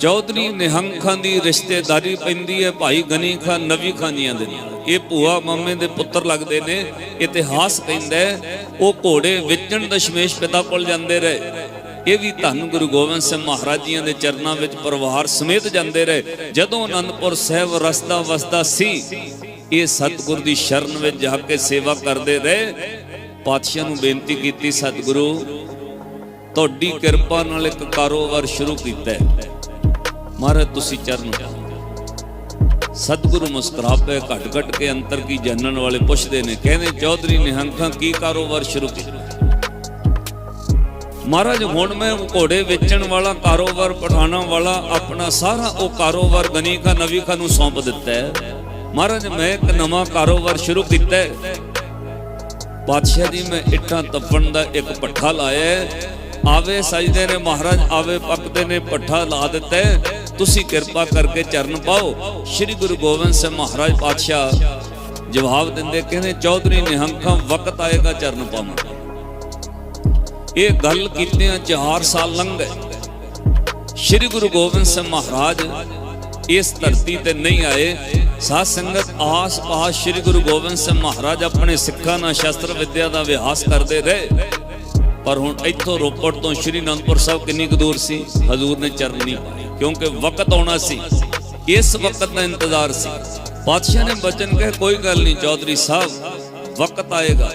ਚੌਧਰੀ ਨਿਹੰਗ ਖਾਨ ਦੀ ਰਿਸ਼ਤੇਦਾਰੀ ਪੈਂਦੀ ਹੈ, ਭਾਈ ਗਨੀ ਖਾਨ ਨਵੀ ਖਾਨੀਆਂ ਦੇ ਨਾਲ। ਇਹ ਭੂਆ ਮਾਮੇ ਦੇ ਪੁੱਤਰ ਲੱਗਦੇ ਨੇ, ਇਤਿਹਾਸ ਕਹਿੰਦਾ ਉਹ ਘੋੜੇ ਵੇਚਣ ਦਸ਼ਮੇਸ਼ ਪਿਤਾ ਕੋਲ ਜਾਂਦੇ ਰਹੇ। ਇਹ ਵੀ ਧੰਨ ਗੁਰੂ ਗੋਬਿੰਦ ਸਿੰਘ ਮਹਾਰਾਜ ਜੀਆਂ ਦੇ ਚਰਨਾਂ ਵਿੱਚ ਪਰਿਵਾਰ ਸਮੇਤ ਜਾਂਦੇ ਰਹੇ। ਜਦੋਂ ਅਨੰਦਪੁਰ ਸਾਹਿਬ ਰਸਤਾ ਵਸਦਾ ਸੀ, ਇਹ ਸਤਿਗੁਰ ਦੀ ਸ਼ਰਨ ਵਿੱਚ ਜਾ ਕੇ ਸੇਵਾ ਕਰਦੇ ਰਹੇ। ਪਾਤਸ਼ਾਹ ਨੂੰ ਬੇਨਤੀ ਕੀਤੀ, ਸਤਿਗੁਰੂ, ਤੁਹਾਡੀ ਕਿਰਪਾ ਨਾਲ ਇੱਕ ਕਾਰੋਬਾਰ ਸ਼ੁਰੂ ਕੀਤਾ ਹੈ। ਮਹਾਰਾਜ, ਤੁਸੀਂ ਚਰਨ ਸਤਿਗੁਰੂ ਮੁਸਕਰਾ ਪਏ ਘਟ ਘਟ ਕੇ ਅੰਤਰ ਕੀ ਜਾਣਨ ਵਾਲੇ ਪੁੱਛਦੇ ਨੇ, ਕਹਿੰਦੇ, ਚੌਧਰੀ ਨਿਹੰਗਾਂ, ਕੀ ਕਾਰੋਬਾਰ ਸ਼ੁਰੂ ਕੀਤਾ? ਮਹਾਰਾਜ, ਹੁਣ ਮੈਂ ਘੋੜੇ ਵੇਚਣ ਵਾਲਾ, ਕਾਰੋਬਾਰ ਪਠਾਣਾ ਵਾਲਾ, ਆਪਣਾ ਸਾਰਾ ਉਹ ਕਾਰੋਬਾਰ ਗਨੀ ਕਾ ਨਵੀ ਕਾ ਨੂੰ ਸੌਂਪ ਦਿੱਤਾ ਹੈ। ਮਹਾਰਾਜ, ਮੈਂ ਇੱਕ ਨਵਾਂ ਕਾਰੋਬਾਰ ਸ਼ੁਰੂ ਕੀਤਾ ਹੈ। ਬਾਦਸ਼ਾਹ ਜੀ, ਮੈਂ ਇੱਟਾਂ ਤੱਪਣ ਦਾ ਇੱਕ ਪੱਠਾ ਲਾਇਆ ਆਵੇ ਸਜਦੇ ਨੇ, ਮਹਾਰਾਜ, ਆਵੇ ਪੱਕਦੇ ਨੇ ਪੱਠਾ ਲਾ ਦਿੱਤਾ ਤੁਸੀਂ ਕਿਰਪਾ ਕਰਕੇ ਚਰਨ ਪਾਓ। ਸ੍ਰੀ ਗੁਰੂ ਗੋਬਿੰਦ ਸਿੰਘ ਮਹਾਰਾਜ ਪਾਤਸ਼ਾਹ ਜਵਾਬ ਦਿੰਦੇ ਕਹਿੰਦੇ, ਚੌਧਰੀ ਨਿਹੰਗਾਂ ਵਕਤ ਆਏਗਾ ਚਰਨ ਪਾਵਾਂ। ਇਹ ਗੱਲ ਕੀਤਿਆਂ 4 ਸਾਲ ਲੰਘ। ਗਏ ਸ੍ਰੀ ਗੁਰੂ ਗੋਬਿੰਦ ਸਿੰਘ ਮਹਾਰਾਜ ਇਸ ਧਰਤੀ ਤੇ ਨਹੀਂ ਆਏ। ਸਾਧ ਸੰਗਤ ਆਸ-ਪਾਸ ਸ੍ਰੀ ਗੁਰੂ ਗੋਬਿੰਦ ਸਿੰਘ ਮਹਾਰਾਜ ਆਪਣੇ ਸਿੱਖਾਂ ਨਾਲ ਸ਼ਸਤਰ ਵਿਦਿਆ ਦਾ ਅਭਿਆਸ ਕਰਦੇ ਰਹੇ। ਪਰ ਹੁਣ ਇੱਥੋਂ ਰੋਪੜ ਤੋਂ ਸ੍ਰੀ ਅਨੰਦਪੁਰ ਸਾਹਿਬ ਕਿੰਨੀ ਕੁ ਦੂਰ ਸੀ? ਹਜ਼ੂਰ ਨੇ ਚਰਨ ਨਹੀਂ ਕਿਉਂਕਿ ਵਕਤ ਆਉਣਾ ਸੀ। ਇਸ ਵਕਤ ਦਾ ਇੰਤਜ਼ਾਰ ਸੀ। ਪਾਤਸ਼ਾਹ ਨੇ ਬਚਨ ਕਹੇ, ਕੋਈ ਗੱਲ ਨਹੀਂ ਚੌਧਰੀ ਸਾਹਿਬ, ਵਕਤ ਆਏਗਾ।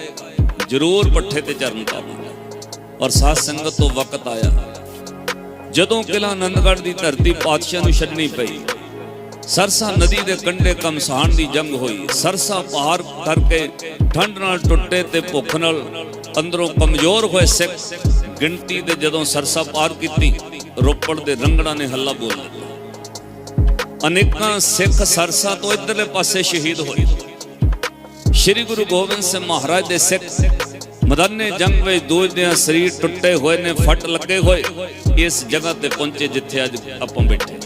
ਜ਼ਰੂਰ ਪੱਠੇ ਤੇ ਚਰਨ ਪਾਵਾਂਗਾ। ਔਰ ਸਾਧ ਸੰਗਤ ਤੋਂ ਵਕਤ ਆਇਆ। ਜਦੋਂ ਕਿਲਾ ਆਨੰਦਗੜ੍ਹ ਦੀ ਧਰਤੀ ਪਾਤਸ਼ਾਹ ਨੂੰ ਛੱਡਣੀ ਪਈ, ਸਰਸਾ ਨਦੀ ਦੇ ਕੰਢੇ ਕਮਸਾਨ ਦੀ ਜੰਗ ਹੋਈ। ਸਰਸਾ ਪਾਰ ਕਰਕੇ ਠੰਡ ਨਾਲ ਟੁੱਟੇ ਤੇ ਭੁੱਖ ਨਾਲ ਅੰਦਰੋਂ ਕਮਜ਼ੋਰ ਹੋਏ ਸਿੱਖ ਗਿਣਤੀ ਦੇ ਜਦੋਂ ਸਰਸਾ ਪਾਰ ਕੀਤੀ, ਰੋਪੜ ਦੇ ਰੰਗਣਾ ਨੇ ਹੱਲਾ ਬੋਲ ਅਨੇਕਾਂ ਸਿੱਖ ਸਰਸਾ ਤੋਂ ਇਧਰਲੇ ਪਾਸੇ ਸ਼ਹੀਦ ਹੋਏ। ਸ੍ਰੀ ਗੁਰੂ ਗੋਬਿੰਦ ਸਿੰਘ ਮਹਾਰਾਜ ਦੇ ਸਿੱਖ ਮਦਨੇ ਜੰਗ ਵਿੱਚ ਦੂਜਿਆਂ ਸਰੀਰ ਟੁੱਟੇ ਹੋਏ ਨੇ, ਫਟ ਲੱਗੇ ਹੋਏ, ਇਸ ਜਗ੍ਹਾ ਤੇ ਪਹੁੰਚੇ ਜਿੱਥੇ ਅੱਜ ਆਪਾਂ ਬੈਠੇ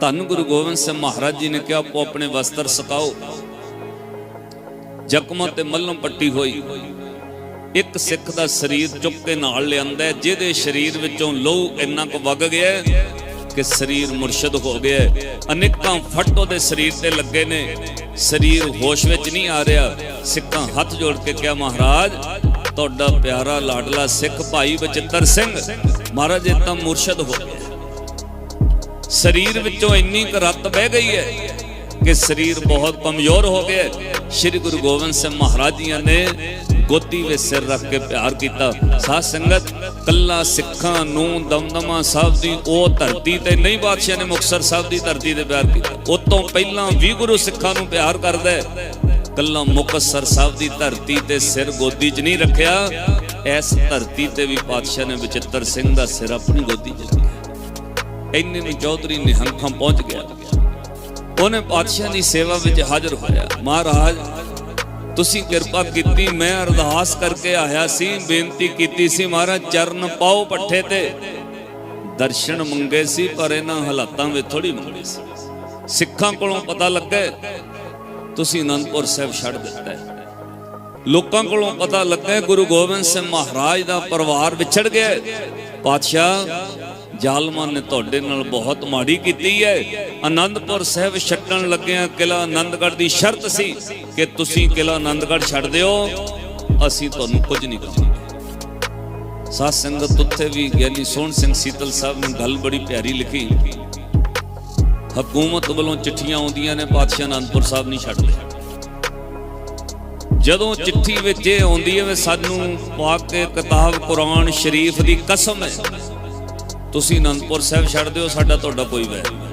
ਧੰਨ ਗੁਰੂ ਗੋਬਿੰਦ ਸਿੰਘ ਮਹਾਰਾਜ ਜੀ ਨੇ ਕਿਹਾ, ਆਪੋ ਆਪਣੇ ਵਸਤਰ ਸੁਕਾਓ। ਜ਼ਖਮਾਂ ਤੇ ਮੱਲਮ ਪੱਟੀ ਹੋਈ। ਇੱਕ ਸਿੱਖ ਦਾ ਸਰੀਰ ਚੁੱਕ ਕੇ ਨਾਲ ਲਿਆਂਦਾ ਜਿਹਦੇ ਸਰੀਰ ਵਿੱਚੋਂ ਲਹੂ ਇੰਨਾ ਕੁ ਵਗ ਗਿਆ ਕਿ ਸਰੀਰ ਮੁਰਸ਼ਦ ਹੋ ਗਿਆ ਅਨੇਕਾਂ ਫੱਟ ਉਹਦੇ ਸਰੀਰ ਤੇ ਲੱਗੇ ਨੇ। ਸਰੀਰ ਹੋਸ਼ ਵਿੱਚ ਨਹੀਂ ਆ ਰਿਹਾ। ਸਿੱਖਾਂ ਹੱਥ ਜੋੜ ਕੇ ਕਿਹਾ, ਮਹਾਰਾਜ, ਤੁਹਾਡਾ ਪਿਆਰਾ ਲਾਡਲਾ ਸਿੱਖ ਭਾਈ ਬਚਿੱਤਰ ਸਿੰਘ, ਮਹਾਰਾਜ ਇਹ ਤਾਂ ਮੁਰਸ਼ਦ ਹੋ ਗਿਆ ਸਰੀਰ ਵਿੱਚੋਂ ਇੰਨੀ ਕੁ ਰੱਤ ਬਹਿ ਗਈ ਹੈ ਕਿ ਸਰੀਰ ਬਹੁਤ ਕਮਜ਼ੋਰ ਹੋ ਗਿਆ ਸ੍ਰੀ ਗੁਰੂ ਗੋਬਿੰਦ ਸਿੰਘ ਮਹਾਰਾਜ ਜੀਆਂ ਨੇ ਗੋਦੀ ਵਿੱਚ ਸਿਰ ਰੱਖ ਕੇ ਪਿਆਰ ਕੀਤਾ। ਸਾਧ ਸੰਗਤ, ਕੱਲਾ ਸਿੱਖਾਂ ਨੂੰ ਦਮਦਮਾ ਸਾਹਿਬ ਦੀ, ਉਹ ਧਰਤੀ ਤੇ ਨਹੀਂ, ਬਾਦਸ਼ਾਹ ਨੇ ਮੁਕਤਸਰ ਸਾਹਿਬ ਦੀ ਧਰਤੀ ਤੇ ਪਿਆਰ ਕੀਤਾ। ਉਹ ਤੋਂ ਪਹਿਲਾਂ ਵੀ ਗੁਰੂ ਸਿੱਖਾਂ ਨੂੰ ਪਿਆਰ ਕਰਦਾ ਹੈ। ਕੱਲਾ ਮੁਕਤਸਰ ਸਾਹਿਬ ਦੀ ਧਰਤੀ ਤੇ ਸਿਰ ਗੋਦੀ 'ਚ ਨਹੀਂ ਰੱਖਿਆ। ਇਸ ਧਰਤੀ ਤੇ ਵੀ ਪਾਤਸ਼ਾਹ ਨੇ ਵਿਚਿੱਤਰ ਸਿੰਘ ਦਾ ਸਿਰ ਆਪਣੀ ਗੋਦੀ 'ਚ ਰੱਖਿਆ। ਇੰਨੇ ਨੂੰ ਚੌਧਰੀ ਨਿਹੰਖਾਂ ਪਹੁੰਚ ਗਿਆ। ਉਹਨੇ ਪਾਤਸ਼ਾਹ ਦੀ ਸੇਵਾ ਵਿੱਚ ਹਾਜ਼ਰ ਹੋਇਆ। ਮਹਾਰਾਜ, ਤੁਸੀਂ ਕਿਰਪਾ ਕੀਤੀ, ਮੈਂ ਅਰਦਾਸ ਕਰਕੇ ਆਇਆ ਸੀ, ਬੇਨਤੀ ਕੀਤੀ ਸੀ, ਮਹਾਰਾਜ, ਚਰਨ ਪਾਓ ਪੱਠੇ ਤੇ। ਦਰਸ਼ਨ ਮੰਗੇ ਸੀ, ਪਰ ਇਹਨਾਂ ਹਾਲਾਤਾਂ ਵਿੱਚ ਥੋੜੀ ਮੰਗੇ ਸੀ। ਸਿੱਖਾਂ ਕੋਲੋਂ ਪਤਾ ਲੱਗਾ, ਤੁਸੀਂ ਅਨੰਦਪੁਰ ਸਾਹਿਬ ਛੱਡ ਦਿੱਤਾ ਲੋਕਾਂ ਕੋਲੋਂ ਪਤਾ ਲੱਗਾ, ਗੁਰੂ ਗੋਬਿੰਦ ਸਿੰਘ ਮਹਾਰਾਜ ਦਾ ਪਰਿਵਾਰ ਵਿਛੜ ਗਿਆ ਪਾਤਸ਼ਾਹ ਜ਼ਾਲਮਾਂ ਨੇ ਤੁਹਾਡੇ ਨਾਲ ਬਹੁਤ ਮਾੜੀ ਕੀਤੀ ਹੈ। ਆਨੰਦਪੁਰ ਸਾਹਿਬ ਛੱਡਣ ਲੱਗਿਆਂ ਕਿਲਾ ਆਨੰਦਗੜ੍ਹ ਦੀ ਸ਼ਰਤ ਸੀ ਕਿ ਤੁਸੀਂ ਕਿਲਾ ਆਨੰਦਗੜ੍ਹ ਛੱਡ ਦਿਓ। ਅਸੀਂ ਤੁਹਾਨੂੰ ਕੁਝ ਨਹੀਂ ਕਹਾਂਗੇ ਸਾਧ ਸੰਗਤ ਉੱਥੇ ਵੀ ਗਿਆਨੀ ਸੋਹਣ ਸਿੰਘ ਸੀਤਲ ਸਾਹਿਬ ਨੇ ਗੱਲ ਬੜੀ ਪਿਆਰੀ ਲਿਖੀ। ਹਕੂਮਤ ਵੱਲੋਂ ਚਿੱਠੀਆਂ ਆਉਂਦੀਆਂ ਨੇ ਪਾਤਸ਼ਾਹ ਆਨੰਦਪੁਰ ਸਾਹਿਬ ਨਹੀਂ ਛੱਡਦੇ। ਜਦੋਂ ਚਿੱਠੀ ਵਿੱਚ ਇਹ ਆਉਂਦੀ ਹੈ ਵੀ ਸਾਨੂੰ ਪਾਕ ਕੇ ਕਿਤਾਬ, ਕੁਰਾਨ ਸ਼ਰੀਫ ਦੀ ਕਸਮ ਹੈ ਤੁਸੀਂ ਅਨੰਦਪੁਰ ਸਾਹਿਬ ਛੱਡ ਦਿਓ, ਸਾਡਾ ਤੁਹਾਡਾ ਕੋਈ ਵੈਰ ਨਹੀਂ।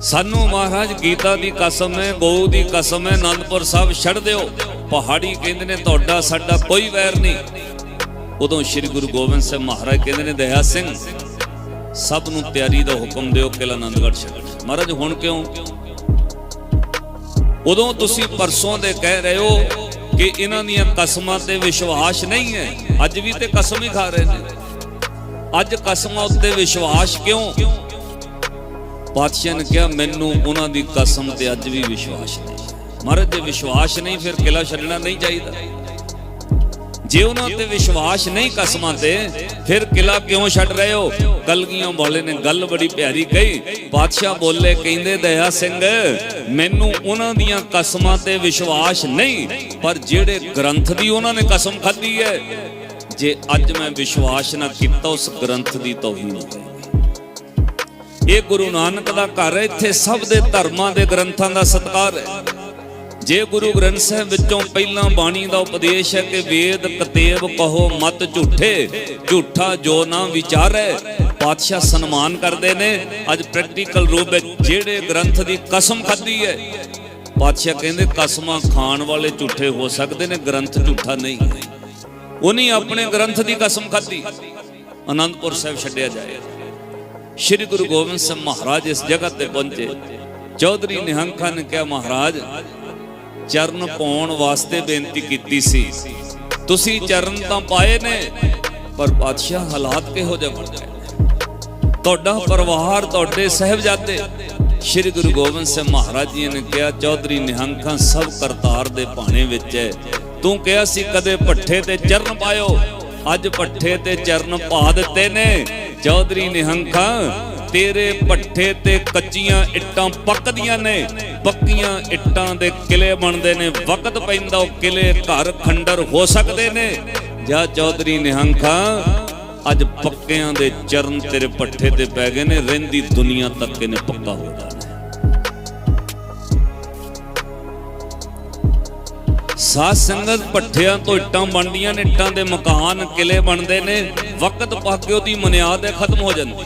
ਸਾਨੂੰ ਮਹਾਰਾਜ ਗੀਤਾ ਦੀ ਕਸਮ ਹੈ ਗਊ ਦੀ ਕਸਮ ਹੈ, ਅਨੰਦਪੁਰ ਸਾਹਿਬ ਛੱਡ ਦਿਓ। ਪਹਾੜੀ ਕਹਿੰਦੇ ਨੇ ਤੁਹਾਡਾ, ਸਾਡਾ ਕੋਈ ਵੈਰ ਨਹੀਂ। ਉਦੋਂ ਸ੍ਰੀ ਗੁਰੂ ਗੋਬਿੰਦ ਸਿੰਘ ਮਹਾਰਾਜ ਕਹਿੰਦੇ ਨੇ, ਦਇਆ ਸਿੰਘ, ਸਭ ਨੂੰ ਤਿਆਰੀ ਦਾ ਹੁਕਮ ਦਿਓ ਕਿਲਾ ਆਨੰਦਗੜ੍ਹ ਛੱਡ ਮਹਾਰਾਜ, ਹੁਣ ਕਿਉਂ? ਉਦੋਂ ਤੁਸੀਂ ਪਰਸੋਂ ਦੇ ਕਹਿ ਰਹੇ ਹੋ ਕਿ ਇਹਨਾਂ ਦੀਆਂ ਕਸਮਾਂ ਤੇ ਵਿਸ਼ਵਾਸ ਨਹੀਂ ਹੈ, ਅੱਜ ਵੀ ਤੇ ਕਸਮ ਹੀ ਖਾ ਰਹੇ ਨੇ। ਅੱਜ ਕਸਮਾਂ ਉੱਤੇ ਵਿਸ਼ਵਾਸ ਕਿਉਂ? ਪਾਤਸ਼ਾਹ ਨੇ ਕਿਹਾ, ਮੈਨੂੰ ਉਹਨਾਂ ਦੀ ਕਸਮ ਤੇ ਅੱਜ ਵੀ ਵਿਸ਼ਵਾਸ ਨਹੀਂ। ਮਹਾਰਾਜ, ਜੇ ਵਿਸ਼ਵਾਸ ਨਹੀਂ, ਫਿਰ ਕਿਲਾ ਛੱਡਣਾ ਨਹੀਂ ਚਾਹੀਦਾ। ਜੇ ਉਹਨਾਂ ਤੇ ਵਿਸ਼ਵਾਸ ਨਹੀਂ ਕਸਮਾਂ ਤੇ, ਫਿਰ ਕਿਲਾ ਕਿਉਂ ਛੱਡ ਰਹੇ ਹੋ? ਕਲਗੀਆਂ ਬੋਲੇ ਨੇ ਗੱਲ ਬੜੀ ਪਿਆਰੀ ਕਹੀ। ਬਾਦਸ਼ਾਹ ਬੋਲੇ, ਕਹਿੰਦੇ, ਦਇਆ ਸਿੰਘ, ਮੈਨੂੰ ਉਹਨਾਂ ਦੀਆਂ ਕਸਮਾਂ ਤੇ ਵਿਸ਼ਵਾਸ ਨਹੀਂ, ਪਰ ਜਿਹੜੇ ਗ੍ਰੰਥ ਦੀ ਉਹਨਾਂ ਨੇ ਕਸਮ ਖਾਧੀ ਹੈ ਜੇ ਅੱਜ ਮੈਂ ਵਿਸ਼ਵਾਸ ਨਾ ਕੀਤਾ ਉਸ ਗ੍ਰੰਥ ਦੀ ਤੌਹੀਨ ਇਹ ਗੁਰੂ ਨਾਨਕ ਦਾ ਘਰ ਹੈ, ਇੱਥੇ ਸਭ ਦੇ ਧਰਮਾਂ ਦੇ ਗ੍ਰੰਥਾਂ ਦਾ ਸਤਿਕਾਰ ਹੈ। ਜੇ ਗੁਰੂ ਗ੍ਰੰਥ ਸਾਹਿਬ ਵਿੱਚੋਂ ਪਹਿਲਾਂ ਬਾਣੀ ਦਾ ਉਪਦੇਸ਼ ਹੈ ਕਿ ਵੇਦ ਕਤੇਬ ਕਹੋ ਮਤ ਝੂਠੇ, ਝੂਠਾ ਜੋ ਨਾ ਵਿਚਾਰੈ, ਪਾਤਸ਼ਾਹ ਸਨਮਾਨ ਕਰਦੇ ਨੇ। ਅੱਜ ਪ੍ਰੈਕਟੀਕਲ ਰੂਪ ਵਿੱਚ ਜਿਹੜੇ ਗ੍ਰੰਥ ਦੀ ਕਸਮ ਖਾਧੀ ਹੈ, ਪਾਤਸ਼ਾਹ ਕਹਿੰਦੇ ਕਸਮਾਂ ਖਾਣ ਵਾਲੇ ਝੂਠੇ ਹੋ ਸਕਦੇ ਨੇ, ਗ੍ਰੰਥ ਝੂਠਾ ਨਹੀਂ ਹੈ। ਉਹਨੇ ਆਪਣੇ ਗ੍ਰੰਥ ਦੀ ਕਸਮ ਖਾਧੀ। ਆਨੰਦਪੁਰ ਸਾਹਿਬ ਛੱਡਿਆ ਜਾਏ। ਸ਼੍ਰੀ ਗੁਰੂ ਗੋਬਿੰਦ ਸਿੰਘ ਮਹਾਰਾਜ ਇਸ ਜਗ੍ਹਾ ਤੇ ਪਹੁੰਚੇ। ਚੌਧਰੀ ਨਿਹੰਖਾਂ ਨੇ ਕਿਹਾ, ਮਹਾਰਾਜ, ਚਰਨ ਪਾਉਣ ਵਾਸਤੇ ਬੇਨਤੀ ਕੀਤੀ ਸੀ। ਤੁਸੀਂ ਚਰਨ ਤਾਂ ਪਾਏ ਨੇ, ਪਰ ਪਾਤਸ਼ਾਹ ਹਾਲਾਤ ਕਿਹੋ ਜਿਹੇ ਬਣ ਗਏ? ਤੁਹਾਡਾ ਪਰਿਵਾਰ, ਤੁਹਾਡੇ ਸਹਿਬਜ਼ਾਦੇ। ਸ਼੍ਰੀ ਗੁਰੂ ਗੋਬਿੰਦ ਸਿੰਘ ਮਹਾਰਾਜ ਜੀ ਨੇ ਕਿਹਾ, ਚੌਧਰੀ ਨਿਹੰਖਾਂ ਸਭ ਕਰਤਾਰ ਦੇ ਭਾਣੇ ਵਿੱਚ ਹੈ। ਤੂੰ ਕਿਹਾ ਸੀ ਕਦੇ ਪੱਠੇ ਤੇ ਚਰਨ ਪਾਇਓ, ਅੱਜ ਪੱਠੇ ਤੇ ਚਰਨ ਪਾ ਦਿੱਤੇ ਨੇ। ਚੌਧਰੀ ਨਿਹੰਖਾਂ, ਤੇਰੇ ਪੱਠੇ ਤੇ ਕੱਚੀਆਂ ਇੱਟਾਂ ਪੱਕਦੀਆਂ ਨੇ। ਪੱਕੀਆਂ ਇੱਟਾਂ ਦੇ ਕਿਲੇ ਬਣਦੇ ਨੇ, ਵਕਤ ਪੈਂਦਾ ਉਹ ਕਿਲੇ ਘਰ ਖੰਡਰ ਹੋ ਸਕਦੇ ਨੇ। ਜਾਂ ਚੌਧਰੀ ਨਿਹੰਖਾਂ, ਅੱਜ ਪੱਕਿਆਂ ਦੇ ਚਰਨ ਤੇਰੇ ਪੱਠੇ ਤੇ ਪੈ ਗਏ ਨੇ, ਰਹਿੰਦੀ ਦੁਨੀਆ ਤੱਕ ਇਹਨੇ ਪੱਕਾ ਹੋ ਸਾਧ ਸੰਗਤ ਪੱਠਿਆਂ ਤੋਂ ਇੱਟਾਂ ਬਣਦੀਆਂ ਨੇ, ਇੱਟਾਂ ਦੇ ਮਕਾਨ ਕਿਲੇ ਬਣਦੇ ਨੇ, ਵਕਤ ਪਾ ਕੇ ਉਹਦੀ ਮਨਿਆਦ ਹੈ, ਖਤਮ ਹੋ ਜਾਂਦੀ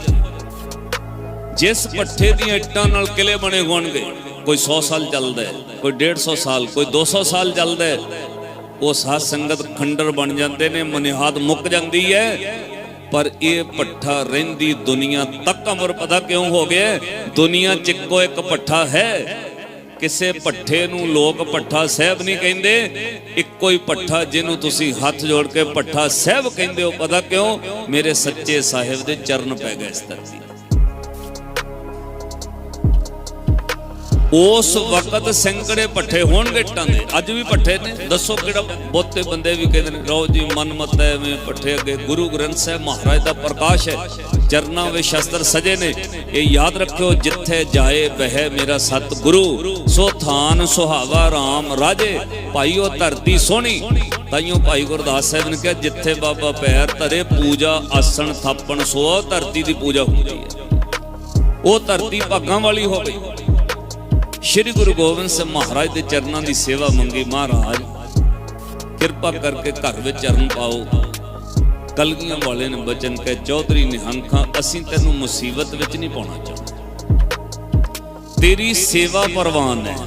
ਜਿਸ ਪੱਠੇ ਦੀਆਂ ਇੱਟਾਂ ਨਾਲ ਕਿਲੇ ਬਣੇ ਹੋਣਗੇ, ਕੋਈ 100 ਸਾਲ ਚੱਲਦਾ ਹੈ, ਕੋਈ 150 ਸਾਲ, ਕੋਈ 200 ਸਾਲ ਚੱਲਦਾ ਉਹ ਸਾਧ ਸੰਗਤ ਖੰਡਰ ਬਣ ਜਾਂਦੇ ਨੇ, ਮਨਿਆਦ ਮੁੱਕ ਜਾਂਦੀ ਹੈ। ਪਰ ਇਹ ਪੱਠਾ ਰਹਿੰਦੀ ਦੁਨੀਆ ਤੱਕ, ਅਮਰ ਪਤਾ ਕਿਉਂ ਹੋ ਗਿਆ? ਦੁਨੀਆ ਚ ਇੱਕੋ ਇੱਕ ਪੱਠਾ ਹੈ। ਕਿਸੇ ਪੱਠੇ ਨੂੰ ਲੋਕ ਪੱਠਾ ਸਾਹਿਬ ਨਹੀਂ ਕਹਿੰਦੇ। ਇੱਕੋ ਹੀ ਪੱਠਾ ਜਿਹਨੂੰ ਤੁਸੀਂ ਹੱਥ ਜੋੜ ਕੇ ਪੱਠਾ ਸਾਹਿਬ ਕਹਿੰਦੇ ਹੋ, ਪਤਾ ਕਿਉਂ? ਮੇਰੇ ਸੱਚੇ ਸਾਹਿਬ ਦੇ ਚਰਨ ਪੈ ਗਏ ਇਸ ਧਰਤੀ ਉਸ ਵਕਤ ਸੰਕੜੇ ਪੱਠੇ ਹੋਣਗੇ ਇੱਟਾਂ ਦੇ। ਅੱਜ ਵੀ ਪੱਠੇ ਨੇ। ਦੱਸੋ ਕਿਹੜਾ ਬਹੁਤੇ ਬੰਦੇ ਵੀ ਕਹਿੰਦੇ ਨੇ ਰੋ ਜੀ, ਮਨ ਮਤ ਐਵੇਂ ਪੱਠੇ ਅੱਗੇ ਗੁਰੂ ਗ੍ਰੰਥ ਸਾਹਿਬ ਮਹਾਰਾਜ ਦਾ ਪ੍ਰਕਾਸ਼ ਹੈ। ਚਰਨਾਂ ਵਿੱਚ ਸ਼ਸਤਰ ਸਜੇ ਨੇ। ਇਹ ਯਾਦ ਰੱਖਿਓ, ਜਿੱਥੇ ਜਾਏ ਬਹਿ ਮੇਰਾ ਸਤ ਗੁਰੂ ਸੋ ਥਾਨ ਸੁਹਾਵਾ RAM ਰਾਜੇ, ਭਾਈਓ ਧਰਤੀ ਸੋਹਣੀ। ਤਾਈਓ ਭਾਈ ਗੁਰਦਾਸ ਸਾਹਿਬ ਨੇ ਕਿਹਾ, ਜਿੱਥੇ ਬਾਬਾ ਪੈਰ ਧਰੇ ਪੂਜਾ ਆਸਣ ਥਾਪਣ, ਸੋ ਧਰਤੀ ਦੀ ਪੂਜਾ ਹੁੰਦੀ ਹੈ। ਉਹ ਧਰਤੀ ਭਾਗਾਂ ਵਾਲੀ ਹੋਵੇ। ਸ਼੍ਰੀ ਗੁਰੂ ਗੋਬਿੰਦ ਸਿੰਘ ਮਹਾਰਾਜ ਦੇ ਚਰਨਾਂ ਦੀ ਸੇਵਾ ਮੰਗੀ ਮਹਾਰਾਜ। ਕਿਰਪਾ ਕਰਕੇ ਘਰ ਵਿੱਚ ਚਰਨ ਪਾਓ। ਕਲਗੀਆਂ ਵਾਲੇ ਨੇ ਬਚਨ ਕਹੇ, ਚੌਧਰੀ ਨਿਹੰਖਾਂ, ਅਸੀਂ ਤੈਨੂੰ ਮੁਸੀਬਤ ਵਿੱਚ ਨਹੀਂ ਪਾਉਣਾ ਚਾਹੁੰਦੇ। ਤੇਰੀ ਸੇਵਾ ਪਰਵਾਨ ਹੈ।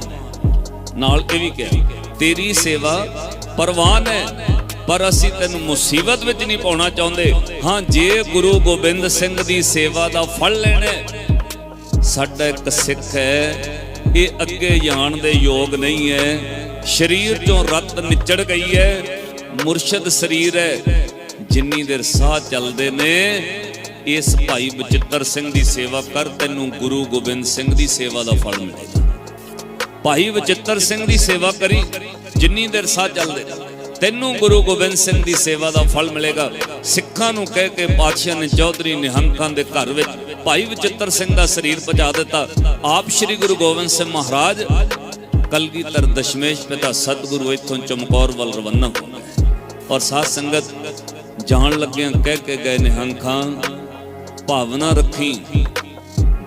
ਨਾਲ ਇਹ ਵੀ ਕਿਹਾ, ਤੇਰੀ ਸੇਵਾ ਪਰਵਾਨ ਹੈ, ਪਰ ਅਸੀਂ ਤੈਨੂੰ ਮੁਸੀਬਤ ਵਿੱਚ ਨਹੀਂ ਪਾਉਣਾ ਚਾਹੁੰਦੇ। ਹਾਂ, ਜੇ ਗੁਰੂ ਗੋਬਿੰਦ ਸਿੰਘ ਦੀ ਸੇਵਾ ਦਾ ਫਲ ਲੈਣਾ ਸਾਡਾ ਇੱਕ ਸਿੱਖ ਹੈ ਇਹ ਅੱਗੇ ਜਾਣ ਦੇ ਯੋਗ ਨਹੀਂ ਹੈ। ਸਰੀਰ ਚੋਂ ਰਤ ਨਿਚੜ ਗਈ ਹੈ। ਮੁਰਸ਼ਦ ਸਰੀਰ ਹੈ। ਜਿੰਨੀ ਦੇਰ ਸਾਹ ਚੱਲਦੇ ਨੇ, ਇਸ ਭਾਈ ਬਚਿੱਤਰ ਸਿੰਘ ਦੀ ਸੇਵਾ ਕਰ, ਤੈਨੂੰ ਗੁਰੂ ਗੋਬਿੰਦ ਸਿੰਘ ਦੀ ਸੇਵਾ ਦਾ ਫਲ ਮਿਲੇਗਾ ਭਾਈ ਬਚਿੱਤਰ ਸਿੰਘ ਦੀ ਸੇਵਾ ਕਰੀ, ਜਿੰਨੀ ਦੇਰ ਸਾਹ ਚੱਲਦੇ, ਤੈਨੂੰ ਗੁਰੂ ਗੋਬਿੰਦ ਸਿੰਘ ਦੀ ਸੇਵਾ ਦਾ ਫਲ ਮਿਲੇਗਾ। ਸਿੱਖਾਂ ਨੂੰ ਕਹਿ ਕੇ ਪਾਤਸ਼ਾਹ ਨੇ ਚੌਧਰੀ ਨਿਹੰਕਾਂ ਦੇ ਘਰ ਵਿੱਚ ਭਾਈ ਬਚਿੱਤਰ ਸਿੰਘ ਦਾ ਸਰੀਰ ਪਹੁੰਚਾ ਦਿੱਤਾ। ਆਪ ਸ੍ਰੀ ਗੁਰੂ ਗੋਬਿੰਦ ਸਿੰਘ ਮਹਾਰਾਜ, ਕਲਗੀਧਰ ਦਸ਼ਮੇਸ਼ ਪਿਤਾ ਸਤਿਗੁਰੂ ਇੱਥੋਂ ਚਮਕੌਰ ਵੱਲ ਰਵਾਨਾ ਹੋ ਗਏ ਔਰ ਸਾਧ ਸੰਗਤ, ਜਾਣ ਲੱਗਿਆਂ ਕਹਿ ਕੇ ਗਏ ਨਿਹੰਕਾਂ ਭਾਵਨਾ ਰੱਖੀ,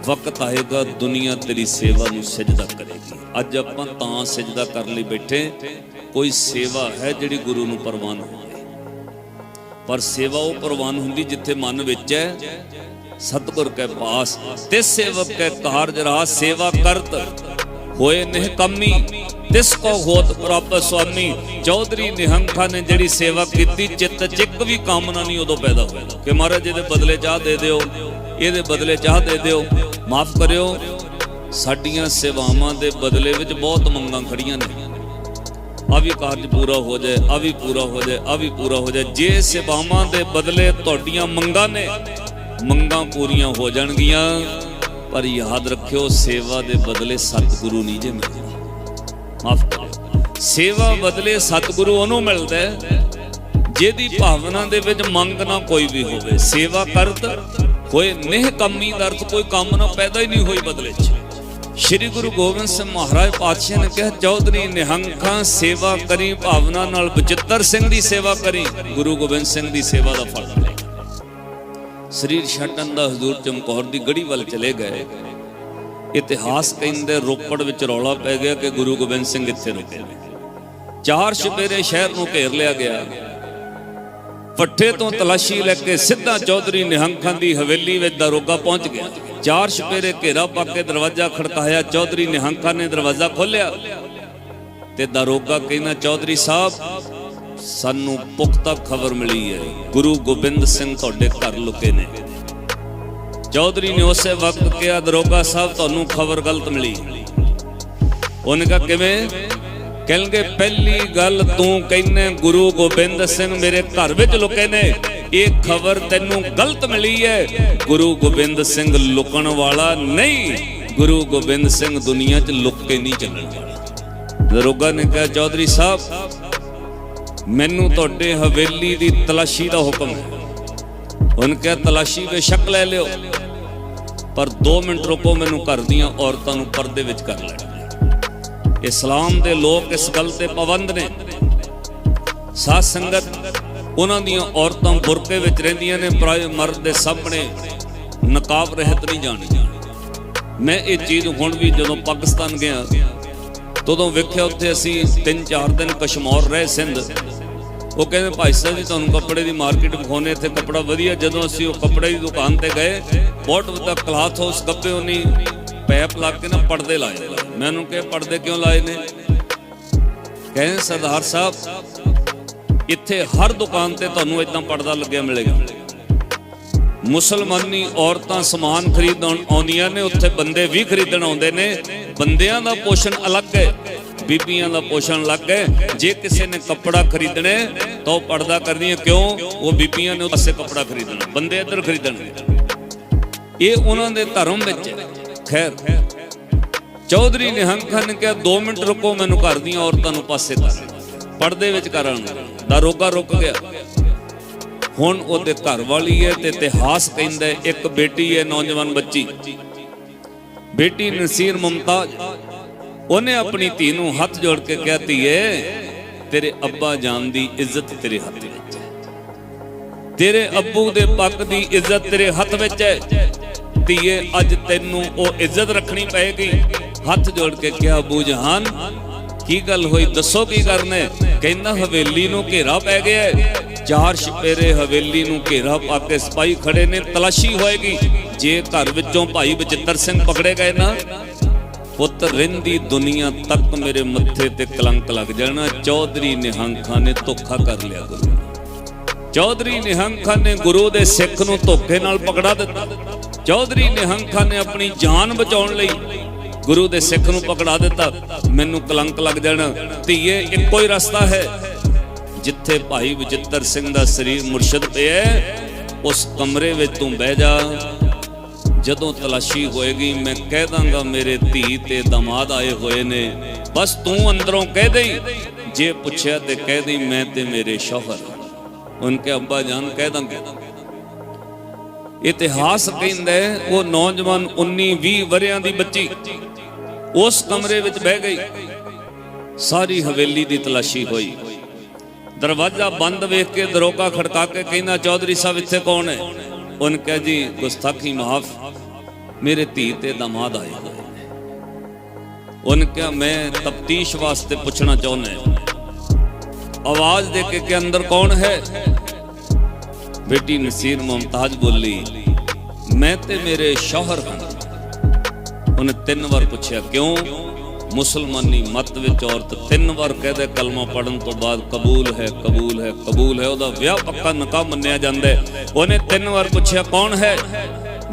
ਵਕਤ ਆਏਗਾ ਦੁਨੀਆ ਤੇਰੀ ਸੇਵਾ ਨੂੰ ਸਜਦਾ ਕਰੇਗੀ। ਅੱਜ ਆਪਾਂ ਤਾਂ ਸਜਦਾ ਕਰਨ ਲਈ ਬੈਠੇ, ਕੋਈ ਸੇਵਾ ਹੈ ਜਿਹੜੀ ਗੁਰੂ ਨੂੰ ਪ੍ਰਵਾਨ ਹੋਵੇ? ਪਰ ਸੇਵਾ ਉਹ ਪ੍ਰਵਾਨ ਹੁੰਦੀ ਜਿੱਥੇ ਮਨ ਵਿੱਚ ਹੈ, ਸਤਿਗੁਰ ਕੇ ਪਾਸ, ਤਿਸ ਸੇਵਕ ਕੇ ਕਾਰਜ ਰਾਸ ਸੇਵਾ ਕਰਤ, ਹੋਏ ਨਿਹ ਕੰਮੀ, ਤਿਸ ਕੋ ਹੋਤ ਪ੍ਰਭ ਸੁਆਮੀ, ਚੌਧਰੀ ਨਿਹੰਖਾ ਨੇ ਜਿਹੜੀ ਸੇਵਾ ਕੀਤੀ, ਚਿੱਤ ਚ ਇੱਕ ਵੀ ਕਾਮਨਾ ਨਹੀਂ ਉਦੋਂ ਪੈਦਾ ਹੋਇਆ ਕਿ ਮਹਾਰਾਜ ਇਹਦੇ ਬਦਲੇ ਚਾਹ ਦੇ ਦਿਓ, ਇਹਦੇ ਬਦਲੇ ਚਾਹ ਦੇ ਦਿਓ, ਮਾਫ ਕਰਿਓ, ਸਾਡੀਆਂ ਸੇਵਾਵਾਂ ਦੇ ਬਦਲੇ ਵਿੱਚ ਬਹੁਤ ਮੰਗਾਂ ਖੜੀਆਂ ਨੇ। ਆ ਵੀ ਕਾਰਜ ਪੂਰਾ ਹੋ ਜਾਏ, ਆ ਵੀ ਪੂਰਾ ਹੋ ਜਾਏ, ਆ ਵੀ ਪੂਰਾ ਹੋ ਜਾਏ। ਜੇ ਸੇਵਾਵਾਂ ਦੇ ਬਦਲੇ ਤੁਹਾਡੀਆਂ ਮੰਗਾਂ ਨੇ, ਮੰਗਾਂ ਪੂਰੀਆਂ ਹੋ ਜਾਣਗੀਆਂ। ਪਰ ਯਾਦ ਰੱਖਿਓ, ਸੇਵਾ ਦੇ ਬਦਲੇ ਸਤਿਗੁਰੂ ਨਹੀਂ ਜੇ ਮਿਲਦਾ। ਮਾਫ ਕਰਿਓ ਸੇਵਾ ਬਦਲੇ ਸਤਿਗੁਰੂ ਉਹਨੂੰ ਮਿਲਦਾ ਹੈ, ਜਿਹਦੀ ਭਾਵਨਾ ਦੇ ਵਿੱਚ ਮੰਗ ਨਾ ਕੋਈ ਵੀ ਹੋਵੇ। ਸੇਵਾ ਕਰਤ, ਕੋਈ ਨਿਹ ਕੰਮੀ ਦਾ ਅਰਥ ਕੋਈ ਕੰਮ ਨਾ ਪੈਦਾ ਹੀ ਨਹੀਂ ਹੋਈ ਬਦਲੇ ਚ। ਸ਼੍ਰੀ ਗੁਰੂ ਗੋਬਿੰਦ ਸਿੰਘ ਮਹਾਰਾਜ ਪਾਤਸ਼ਾਹ ਨੇ ਕਿਹਾ, ਚੌਧਰੀ ਨਿਹੰਗਾਂ ਸੇਵਾ ਕਰੀ, ਭਾਵਨਾ ਨਾਲ ਬਚਿੱਤਰ ਸਿੰਘ ਦੀ ਸੇਵਾ ਕਰੀ, ਗੁਰੂ ਗੋਬਿੰਦ ਸਿੰਘ ਦੀ ਸੇਵਾ ਦਾ ਫਲ ਮਿਲੇਗਾ ਸਰੀਰ ਛੱਡਣ ਦਾ ਹਜ਼ੂਰ ਚਮਕੌਰ ਦੀ ਗੜੀ ਵੱਲ ਚਲੇ ਗਏ। ਇਤਿਹਾਸ ਕਹਿੰਦੇ ਰੋਪੜ ਵਿੱਚ ਰੌਲਾ ਪੈ ਗਿਆ ਕਿ ਗੁਰੂ ਗੋਬਿੰਦ ਸਿੰਘ ਇੱਥੇ ਰੁਕੇ। ਚਾਰ ਛਪੇਰੇ ਸ਼ਹਿਰ ਨੂੰ ਘੇਰ ਲਿਆ ਗਿਆ। ਪੱਠੇ ਤੋਂ ਤਲਾਸ਼ੀ ਲੈ ਕੇ ਸਿੱਧਾ ਚੌਧਰੀ ਨਿਹੰਖਾਂ ਦੀ ਹਵੇਲੀ ਵਿੱਚ ਦਰੋਗਾ ਪਹੁੰਚ ਗਿਆ। ਚਾਰ ਛਪੇਰੇ ਘੇਰਾ ਪਾ ਕੇ ਦਰਵਾਜ਼ਾ ਖੜਕਾਇਆ, ਚੌਧਰੀ ਨਿਹੰਖਾਂ ਨੇ ਦਰਵਾਜ਼ਾ ਖੋਲ੍ਹਿਆ ਤੇ ਦਰੋਗਾ ਕਹਿੰਦਾ, ਚੌਧਰੀ ਸਾਹਿਬ, ਸਾਨੂੰ ਪੁਖਤਾ ਖਬਰ ਮਿਲੀ ਹੈ। ਗੁਰੂ ਗੋਬਿੰਦ ਸਿੰਘ ਤੁਹਾਡੇ ਘਰ ਲੁਕੇ ਨੇ। ਚੌਧਰੀ ਨੇ ਉਸੇ ਵਕਤ ਕਿਹਾ, ਦਰੋਗਾ ਸਾਹਿਬ, ਤੁਹਾਨੂੰ ਖਬਰ ਗਲਤ ਮਿਲੀ। ਉਹਨੇ ਕਿਹਾ, ਕਿਵੇਂ? ਕਹਿੰਗੇ ਪਹਿਲੀ ਗੱਲ ਤੂੰ ਕਹਿੰਨੇ ਗੁਰੂ ਗੋਬਿੰਦ ਸਿੰਘ ਮੇਰੇ ਘਰ ਵਿੱਚ ਲੁਕੇ ਨੇ। ਇਹ ਖਬਰ ਤੈਨੂੰ ਗਲਤ ਮਿਲੀ ਹੈ। ਗੁਰੂ ਗੋਬਿੰਦ ਸਿੰਘ ਲੁਕਣ ਵਾਲਾ ਨਹੀਂ। ਗੁਰੂ ਗੋਬਿੰਦ ਸਿੰਘ ਦੁਨੀਆ 'ਚ ਲੁੱਕ ਕੇ ਨਹੀਂ ਚੱਲਣ ਵਾਲਾ। ਦਰੋਗਾ ਨੇ ਕਿਹਾ ਚੌਧਰੀ ਸਾਹਿਬ, ਮੈਨੂੰ ਤੁਹਾਡੇ ਹਵੇਲੀ ਦੀ ਤਲਾਸ਼ੀ ਦਾ ਹੁਕਮ ਹੈ। ਉਹਨ ਕਿਹਾ, ਤਲਾਸ਼ੀ ਬੇਸ਼ੱਕ ਲੈ ਲਿਓ। ਪਰ 2 ਮਿੰਟ ਰੁਕੋ, ਮੈਨੂੰ ਘਰ ਦੀਆਂ ਔਰਤਾਂ ਨੂੰ ਪਰਦੇ ਵਿੱਚ ਕਰ ਲੈਣਾ ਇਸਲਾਮ ਦੇ ਲੋਕ ਇਸ ਗੱਲ ਤੇ ਪਾਬੰਦ ਨੇ। ਸਾਧ ਸੰਗਤ ਉਹਨਾਂ ਦੀਆਂ ਔਰਤਾਂ ਬੁਰਕੇ ਵਿੱਚ ਰਹਿੰਦੀਆਂ ਨੇ ਪ੍ਰਾਏ ਮਰਦ ਦੇ ਸਾਹਮਣੇ ਨਕਾਬ ਰਹਿਤ ਨਹੀਂ ਜਾਣੀ। ਮੈਂ ਇਹ ਚੀਜ਼ ਹੁਣ ਵੀ ਜਦੋਂ ਪਾਕਿਸਤਾਨ ਗਿਆ, ਤਦੋਂ ਵੇਖਿਆ ਉੱਥੇ ਅਸੀਂ 3-4 ਦਿਨ ਕਸ਼ਮੌਰ ਰਹੇ ਸਿੰਧ। ਉਹ ਕਹਿੰਦੇ, ਭਾਈ ਸਾਹਿਬ ਜੀ, ਤੁਹਾਨੂੰ ਕੱਪੜੇ ਦੀ ਮਾਰਕੀਟ ਵਿਖਾਉਣੇ ਇੱਥੇ ਕੱਪੜਾ ਵਧੀਆ, ਜਦੋਂ ਅਸੀਂ ਉਹ ਕੱਪੜੇ ਦੀ ਦੁਕਾਨ ਤੇ ਗਏ, ਬਹੁਤ ਵੱਡਾ ਕਲਾਥ ਹਾਊਸ ਗੱਪੇ ਉਹਨੀ ਪੈਪ ਲਾ ਕੇ ਨਾ ਪਰਦੇ ਲਾਏ। ਮੈਨੂੰ ਕਿਹਾ, ਪਰਦੇ ਕਿਉਂ ਲਾਏ ਨੇ? ਕਹਿੰਦੇ, ਸਰਦਾਰ ਸਾਹਿਬ ਇੱਥੇ ਹਰ ਦੁਕਾਨ ਤੇ ਤੁਹਾਨੂੰ ਇਦਾਂ ਪਰਦਾ ਲੱਗਿਆ ਮਿਲੇਗਾ। ਮੁਸਲਮਾਨੀ ਔਰਤਾਂ ਸਮਾਨ ਖਰੀਦਣ ਆਉਂਦੀਆਂ ਨੇ, ਉੱਥੇ ਬੰਦੇ ਵੀ ਖਰੀਦਣ ਆਉਂਦੇ ਨੇ। ਬੰਦਿਆਂ ਦਾ ਪੋਸ਼ਣ ਅਲੱਗ ਹੈ, ਬੀਬੀਆਂ ਦਾ ਪੋਸ਼ਣ ਅਲੱਗ ਹੈ। ਜੇ ਕਿਸੇ ਨੇ ਕੱਪੜਾ ਖਰੀਦਣਾ ਤਾਂ ਉਹ ਪਰਦਾ ਕਰਦੀਆਂ ਕਿਉਂ? ਉਹ ਬੀਬੀਆਂ ਨੇ ਉਸੇ ਕੱਪੜਾ ਖਰੀਦਣਾ ਬੰਦੇ ਇੱਧਰ ਖਰੀਦਣਗੇ ਇਹ ਉਹਨਾਂ ਦੇ ਧਰਮ ਵਿੱਚ ਖੈਰ, ਚੌਧਰੀ ਨਿਹੰਖਾਂ ਨੇ ਕਿਹਾ 2 ਮਿੰਟ ਰੁਕੋ, ਮੈਨੂੰ ਘਰ ਦੀਆਂ ਔਰਤਾਂ ਨੂੰ ਪਾਸੇ ਕਰ ਪਰਦੇ ਵਿੱਚ ਕਰਨ ਦਾ ਰੋਗਾ ਰੁਕ ਗਿਆ। ਹੁਣ ਉਹਦੇ ਘਰ ਵਾਲੀ ਹੈ ਤੇ ਇਤਿਹਾਸ ਕਹਿੰਦਾ ਇੱਕ ਬੇਟੀ ਹੈ, ਨੌਜਵਾਨ ਬੱਚੀ। ਬੇਟੀ ਨਸੀਰ ਮੁਮਤਾਜ। ਉਹਨੇ ਆਪਣੀ ਧੀ ਨੂੰ ਹੱਥ ਜੋੜ ਕੇ ਕਿਹਾ, ਧੀਏ, ਤੇਰੇ ਅੱਬਾ ਜਾਨ ਦੀ ਇੱਜ਼ਤ ਤੇਰੇ ਹੱਥ ਵਿੱਚ ਹੈ। ਤੇਰੇ ਅੱਬੂ ਦੇ ਪੱਗ ਦੀ ਇੱਜ਼ਤ ਤੇਰੇ ਹੱਥ ਵਿੱਚ ਹੈ। ਧੀਏ, ਅੱਜ ਤੈਨੂੰ ਉਹ ਇੱਜ਼ਤ ਰੱਖਣੀ ਪਏਗੀ। ਹੱਥ ਜੋੜ ਕੇ ਕਿਹਾ, ਅੱਬੂ ਜਹਾਨ ਕੀ ਗੱਲ ਹੋਈ? ਦੱਸੋ ਕੀ ਕਰਨਾ? ਕਹਿੰਦਾ ਹਵੇਲੀ ਨੂੰ ਘੇਰਾ ਪੈ ਗਿਆ ਚਾਰ ਛਪੇਰੇ ਹਵੇਲੀ ਨੂੰ ਘੇਰਾ ਪਾ ਕੇ ਸਿਪਾਹੀ ਖੜੇ ਨੇ, ਤਲਾਸ਼ੀ ਹੋਏਗੀ। ਜੇ ਘਰ ਵਿੱਚੋਂ ਭਾਈ ਬਚਿੱਤਰ ਸਿੰਘ ਪਕੜੇ ਗਏ ਨਾ, ਪੁੱਤ ਰਿੰਦੀ ਦੁਨੀਆ ਤੱਕ ਮੇਰੇ ਮੱਥੇ ਤੇ ਕਲੰਕ ਲੱਗ ਜਾਣਾ। ਚੌਧਰੀ ਨਿਹੰਖਾਂ ਨੇ ਧੋਖਾ ਕਰ ਲਿਆ ਗੁਰੂ ਨੂੰ। ਚੌਧਰੀ ਨਿਹੰਖਾਂ ਨੇ ਗੁਰੂ ਦੇ ਸਿੱਖ ਨੂੰ ਧੋਖੇ ਨਾਲ ਪਕੜਾ ਦਿੱਤਾ। ਚੌਧਰੀ ਨਿਹੰਖਾਂ ਨੇ ਆਪਣੀ ਜਾਨ ਬਚਾਉਣ ਲਈ ਗੁਰੂ ਦੇ ਸਿੱਖ ਨੂੰ ਪਕੜਾ ਦਿੱਤਾ। ਮੈਨੂੰ ਕਲੰਕ ਲੱਗ ਜਾਣਾ। ਧੀਏ, ਇੱਕੋ ਹੀ ਰਸਤਾ ਹੈ। ਜਿੱਥੇ ਭਾਈ ਵਿਜਿੱਤਰ ਸਿੰਘ ਦਾ ਸਰੀਰ ਮੁਰਸ਼ਿਦ ਪਿਆ ਉਸ ਕਮਰੇ ਵਿੱਚ ਤੂੰ ਬਹਿ ਜਾ। ਜਦੋਂ ਤਲਾਸ਼ੀ ਹੋਏਗੀ, ਮੈਂ ਕਹਿ ਦਾਂਗਾ, ਮੇਰੇ ਧੀ ਤੇ ਦਮਾਦ ਆਏ ਹੋਏ ਨੇ। ਬਸ ਤੂੰ ਅੰਦਰੋਂ ਕਹਿ ਦੇਈ। ਜੇ ਪੁੱਛਿਆ ਤੇ ਕਹਿ ਦੇਈ, ਮੈਂ ਤੇ ਮੇਰੇ ਸ਼ੌਹਰ ਉਨਕੇ ਅੱਬਾ ਜਾਨ ਕਹਿ ਦਾਂਗੇ। ਇਤਿਹਾਸ ਕਹਿੰਦਾ ਉਹ ਨੌਜਵਾਨ 19 20 ਵਰਿਆਂ ਦੀ ਬੱਚੀ। ਉਸ ਕਮਰੇ ਵਿੱਚ ਬਹਿ ਗਈ। ਸਾਰੀ ਹਵੇਲੀ ਦੀ ਤਲਾਸ਼ੀ ਹੋਈ। ਦਰਵਾਜ਼ਾ ਬੰਦ ਵੇਖ ਕੇ ਦਰੋਗਾ ਖੜਕਾ ਕੇ ਕਹਿੰਦਾ, ਚੌਧਰੀ ਸਾਹਿਬ, ਇੱਥੇ ਕੌਣ ਹੈ? ਉਹਨ ਕਿਹਾ, ਜੀ, ਗੁਸਤਾਖੀ ਮਾਫ ਮੇਰੇ ਧੀ ਤੇ ਦਮਾਦ ਆਏ ਹੋਏ ਉਹਨ ਕਿਹਾ, ਮੈਂ ਤਫਤੀਸ਼ ਵਾਸਤੇ ਪੁੱਛਣਾ ਚਾਹੁੰਦਾ ਆਵਾਜ਼ ਦੇ ਕੇ ਕਿ ਅੰਦਰ ਕੌਣ ਹੈ? ਬੇਟੀ ਨਸੀਰ ਮੁਮਤਾਜ ਬੋਲੀ, ਮੈਂ ਤੇ ਮੇਰੇ ਸ਼ੌਹਰ ਹਾਂ। ਉਹਨੇ ਤਿੰਨ ਵਾਰ ਪੁੱਛਿਆ, ਕਿਉਂ? ਮੁਸਲਮਾਨੀ ਮਤ ਵਿੱਚ ਔਰਤ ਤਿੰਨ ਵਾਰ ਕਹਦੇ ਕਲਮਾ ਪੜਨ ਤੋਂ ਬਾਅਦ ਕਬੂਲ ਹੈ ਕਬੂਲ ਹੈ ਕਬੂਲ ਹੈ। ਉਹਦਾ ਵਿਆਹ ਪੱਕਾ ਨਿਕਾਹ ਮੰਨਿਆ ਜਾਂਦਾ ਹੈ। ਉਹਨੇ ਤਿੰਨ ਵਾਰ ਪੁੱਛਿਆ, ਕੌਣ ਹੈ?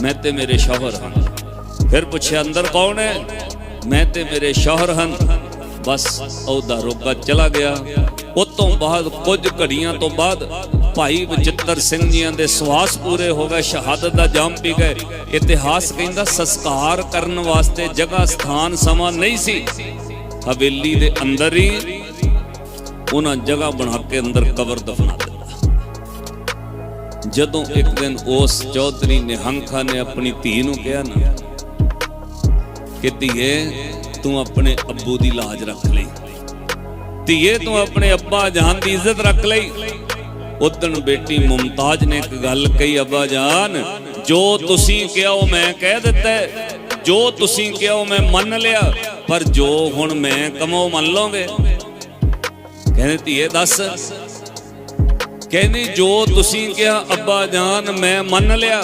ਮੈਂ ਤੇ ਮੇਰੇ ਸ਼ੌਹਰ ਹਾਂ। ਫਿਰ ਪੁੱਛਿਆ, ਅੰਦਰ ਕੌਣ ਹੈ? ਮੈਂ ਤੇ ਮੇਰੇ ਸ਼ੌਹਰ ਹਨ ਬਸ ਉਹਦਾ ਰੋਗਾ ਚਲਾ ਗਿਆ। ਉਸ ਤੋਂ ਬਾਅਦ ਕੁਝ ਘੜੀਆਂ ਤੋਂ ਬਾਅਦ ਭਾਈ ਬਚਿੱਤਰ ਸਿੰਘ ਜੀਆਂ ਦੇ ਸਵਾਸ ਪੂਰੇ ਹੋ ਗਏ ਸ਼ਹਾਦਤ ਦਾ ਜਾਮ ਪੀ ਗਏ। ਇਤਿਹਾਸ ਕਹਿੰਦਾ ਸੰਸਕਾਰ ਕਰਨ ਵਾਸਤੇ ਜਗ੍ਹਾ, ਸਥਾਨ, ਸਮਾਂ ਨਹੀਂ ਸੀ। ਹਵੇਲੀ ਦੇ ਅੰਦਰ ਹੀ ਉਹਨਾਂ ਜਗ੍ਹਾ ਬਣਾ ਕੇ ਅੰਦਰ ਕਬਰ ਦਫਨਾ ਦਿੱਤਾ। ਜਦੋਂ ਇੱਕ ਦਿਨ ਉਸ ਚੌਧਰੀ ਨਿਹੰਖਾ ਨੇ ਆਪਣੀ ਧੀ ਨੂੰ ਕਿਹਾ ਨਾ ਕਿ ਧੀਏ, ਤੂੰ ਆਪਣੇ ਅੱਬੂ ਦੀ ਲਾਜ ਰੱਖ ਲਈ। ਧੀਏ, ਤੂੰ ਆਪਣੇ ਅੱਬਾ ਜਾਨ ਦੀ ਇੱਜ਼ਤ ਰੱਖ ਲਈ। ਉਦਣ ਬੇਟੀ ਮੁਮਤਾਜ ਨੇ ਇੱਕ ਗੱਲ ਕਹੀ, ਅੱਬਾ ਜਾਨ, ਜੋ ਤੁਸੀਂ ਕਿਹਾ ਉਹ ਮੈਂ ਕਹਿ ਦਿੱਤਾ ਜੋ ਤੁਸੀਂ ਕਿਹਾ ਉਹ ਮੈਂ ਮੰਨ ਲਿਆ, ਪਰ ਜੋ ਹੁਣ ਮੈਂ ਕਮੋ ਮੰਨ ਲਓਗੇ। ਕਹਿੰਦੇ, ਧੀਏ, ਦੱਸ। ਕਹਿੰਦੀ, ਜੋ ਤੁਸੀਂ ਕਿਹਾ, ਅੱਬਾ ਜਾਨ, ਮੈਂ ਮੰਨ ਲਿਆ।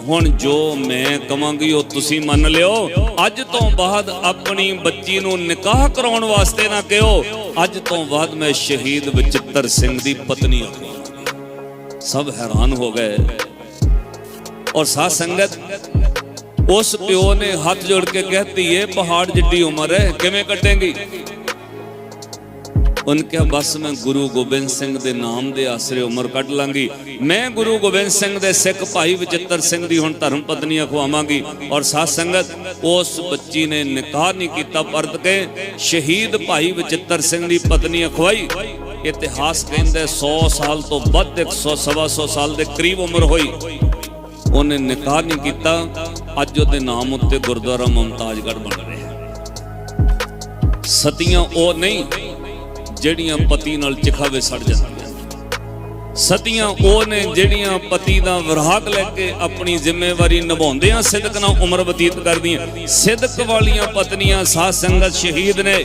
ਹੁਣ ਜੋ ਮੈਂ ਕਵਾਂਗੀ, ਉਹ ਤੁਸੀਂ ਮੰਨ ਲਿਓ। ਅੱਜ ਤੋਂ ਬਾਅਦ ਆਪਣੀ ਬੱਚੀ ਨੂੰ ਨਿਕਾਹ ਕਰਾਉਣ ਵਾਸਤੇ ਨਾ ਕਿਹੋ। ਅੱਜ ਤੋਂ ਬਾਅਦ ਮੈਂ ਸ਼ਹੀਦ ਬਚਿੱਤਰ ਸਿੰਘ ਦੀ ਪਤਨੀ ਹਾਂ ਸਭ ਹੈਰਾਨ ਹੋ ਗਏ। ਔਰ ਸਾਧ ਸੰਗਤ, ਉਸ ਪਿਓ ਨੇ ਹੱਥ ਜੋੜ ਕੇ ਕਹਿਤੀ ਇਹ ਪਹਾੜ ਜਿੱਡੀ ਉਮਰ ਹੈ, ਕਿਵੇਂ ਕੱਟੇਂਗੀ ਉਹਨ ਬਸ ਮੈਂ ਗੁਰੂ ਗੋਬਿੰਦ ਸਿੰਘ ਦੇ ਨਾਮ ਦੇ ਆਸਰੇ ਉਮਰ ਕੱਢ ਲਾਂਗੀ। ਮੈਂ ਗੁਰੂ ਗੋਬਿੰਦ ਸਿੰਘ ਦੇ ਸਿੱਖ ਭਾਈ ਵਿਚਿੱਤਰ ਸਿੰਘ ਦੀ ਹੁਣ ਧਰਮ ਪਤਨੀ ਅਖਵਾਵਾਂਗੀ। ਔਰ ਸਾਧ ਸੰਗਤ, ਉਸ ਬੱਚੀ ਨੇ ਨਿਕਾਹ ਨਹੀਂ ਕੀਤਾ, ਪਰਤ ਕੇ ਸ਼ਹੀਦ ਭਾਈ ਵਿਚਿੱਤਰ ਸਿੰਘ ਦੀ ਪਤਨੀ ਅਖਵਾਈ। ਇਤਿਹਾਸ ਕਹਿੰਦਾ 100 ਸਾਲ ਤੋਂ ਵੱਧ 100 ਸਵਾ 100 ਸਾਲ ਦੇ ਕਰੀਬ ਉਮਰ ਹੋਈ। ਉਹਨੇ ਨਿਕਾਹ ਨਹੀਂ ਕੀਤਾ। ਅੱਜ ਉਹਦੇ ਨਾਮ ਉੱਤੇ ਗੁਰਦੁਆਰਾ ਮੁਮਤਾਜਗੜ੍ਹ ਬਣ ਰਿਹਾ ਸਤੀਆਂ ਉਹ ਨਹੀਂ, ਜਿਹੜੀਆਂ ਪਤੀ ਨਾਲ ਚਿਖਾਵੇ ਸੜ ਜਾਂਦੀਆਂ ਸਤੀਆਂ ਉਹ ਨੇ ਜਿਹੜੀਆਂ ਪਤੀ ਦਾ ਵਿਰਾਗ ਲੈ ਕੇ ਆਪਣੀ ਜ਼ਿੰਮੇਵਾਰੀ ਨਿਭਾਉਂਦਿਆਂ ਸਿਦਕ ਨਾਲ ਉਮਰ ਬਤੀਤ ਕਰਦੀਆਂ। ਸਿਦਕ ਵਾਲੀਆਂ ਪਤਨੀਆਂ ਸਾਧ ਸੰਗਤ ਸ਼ਹੀਦ ਨੇ।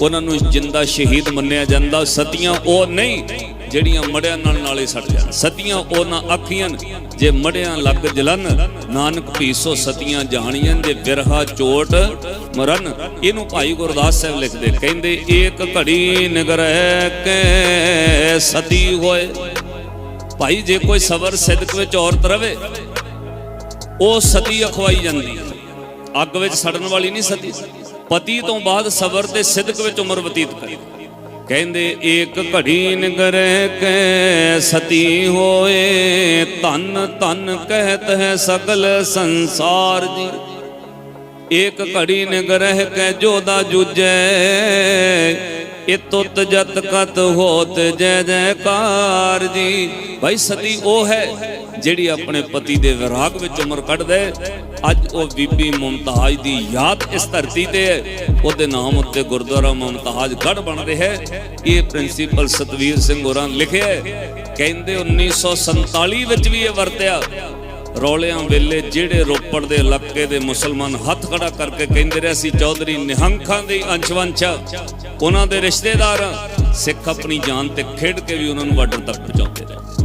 ਉਹਨਾਂ ਨੂੰ ਜਿੰਦਾ ਸ਼ਹੀਦ ਮੰਨਿਆ ਜਾਂਦਾ ਸਤੀਆਂ ਉਹ ਨਹੀਂ, ਜਿਹੜੀਆਂ ਮੜਿਆਂ ਨਾਲ ਨਾਲੇ ਸੜ ਜਾਣ। ਸਤੀਆਂ ਉਹ ਨਾ, ਜੇ ਮੜਿਆਂ ਲੱਗ ਜਲਨ, ਨਾਨਕ ਭੀਸੋ ਸਤੀਆਂ ਜਾਣੀਆਂ ਜੇ ਵਿਰਹਾ ਚੋਟ ਮਰਨ। ਇਹਨੂੰ ਭਾਈ ਗੁਰਦਾਸ ਸਾਹਿਬ ਲਿਖਦੇ, ਕਹਿੰਦੇ, ਏਕ ਘੜੀ ਨਿਗਰਹਿ ਕੇ ਸਤੀ ਹੋਏ। ਭਾਈ, ਜੇ ਕੋਈ ਸਬਰ ਸਿਦਕ ਵਿੱਚ ਔਰਤ ਰਵੇ, ਉਹ ਸਤੀ ਅਖਵਾਈ ਜਾਂਦੀ। ਅੱਗ ਵਿੱਚ ਸੜਨ ਵਾਲੀ ਨਹੀਂ ਸਤੀ। ਪਤੀ ਤੋਂ ਬਾਅਦ ਸਬਰ ਤੇ ਸਿਦਕ ਵਿੱਚ ਉਮਰ ਬਤੀਤ ਕਰੇ। ਕਹਿੰਦੇ, ਏਕ ਘੜੀ ਨਿਗਰਹਿ ਕੇ ਸਤੀ ਹੋਏ, ਧਨ ਧਨ ਕਹਿਤ ਹੈ ਸਗਲ ਸੰਸਾਰ ਜੀ। ਏਕ ਘੜੀ ਨਿਗਰਹਿ ਕੇ ਜੋਦਾ ਜੂਜੈ ਇਤੁਤ ਜਤ ਕਤ ਹੋਤ ਜੈ ਜੈਕਾਰ ਜੀ। ਭਾਈ ਸਤੀ ਉਹ ਹੈ ਜਿਹੜੀ ਆਪਣੇ ਪਤੀ ਦੇ ਵਿਰਾਗ ਵਿੱਚ ਉਮਰ ਕੱਢਦੇ ਅੱਜ ਉਹ ਬੀਬੀ ਮੁਮਤਾਜ ਦੀ ਯਾਦ ਇਸ ਧਰਤੀ ਤੇ ਹੈ। ਉਹਦੇ ਨਾਮ ਉੱਤੇ ਗੁਰਦੁਆਰਾ ਮੁਮਤਾਜ ਗੜ ਬਣ ਰਿਹਾ ਹੈ। ਇਹ ਪ੍ਰਿੰਸੀਪਲ ਸਤਵੀਰ ਸਿੰਘ ਹੋਰਾਂ ਨੇ ਲਿਖਿਆ ਹੈ। ਕਹਿੰਦੇ 1947 ਵਿੱਚ ਵੀ ਇਹ ਵਰਤਿਆ। ਰੌਲਿਆਂ ਵੇਲੇ ਜਿਹੜੇ ਰੋਪੜ ਦੇ ਇਲਾਕੇ ਦੇ ਮੁਸਲਮਾਨ ਹੱਥ ਖੜਾ ਕਰਕੇ ਕਹਿੰਦੇ ਰਹੇ ਸੀ, ਚੌਧਰੀ ਨਿਹੰਖਾਂ ਦੀ ਅੰਸ਼ਵੰਸ਼ ਉਹਨਾਂ ਦੇ ਰਿਸ਼ਤੇਦਾਰ ਸਿੱਖ ਆਪਣੀ ਜਾਨ ਤੇ ਖੇਡ ਕੇ ਵੀ ਉਹਨਾਂ ਨੂੰ ਬਾਰਡਰ ਤੱਕ ਪਹੁੰਚਾਉਂਦੇ ਰਹੇ।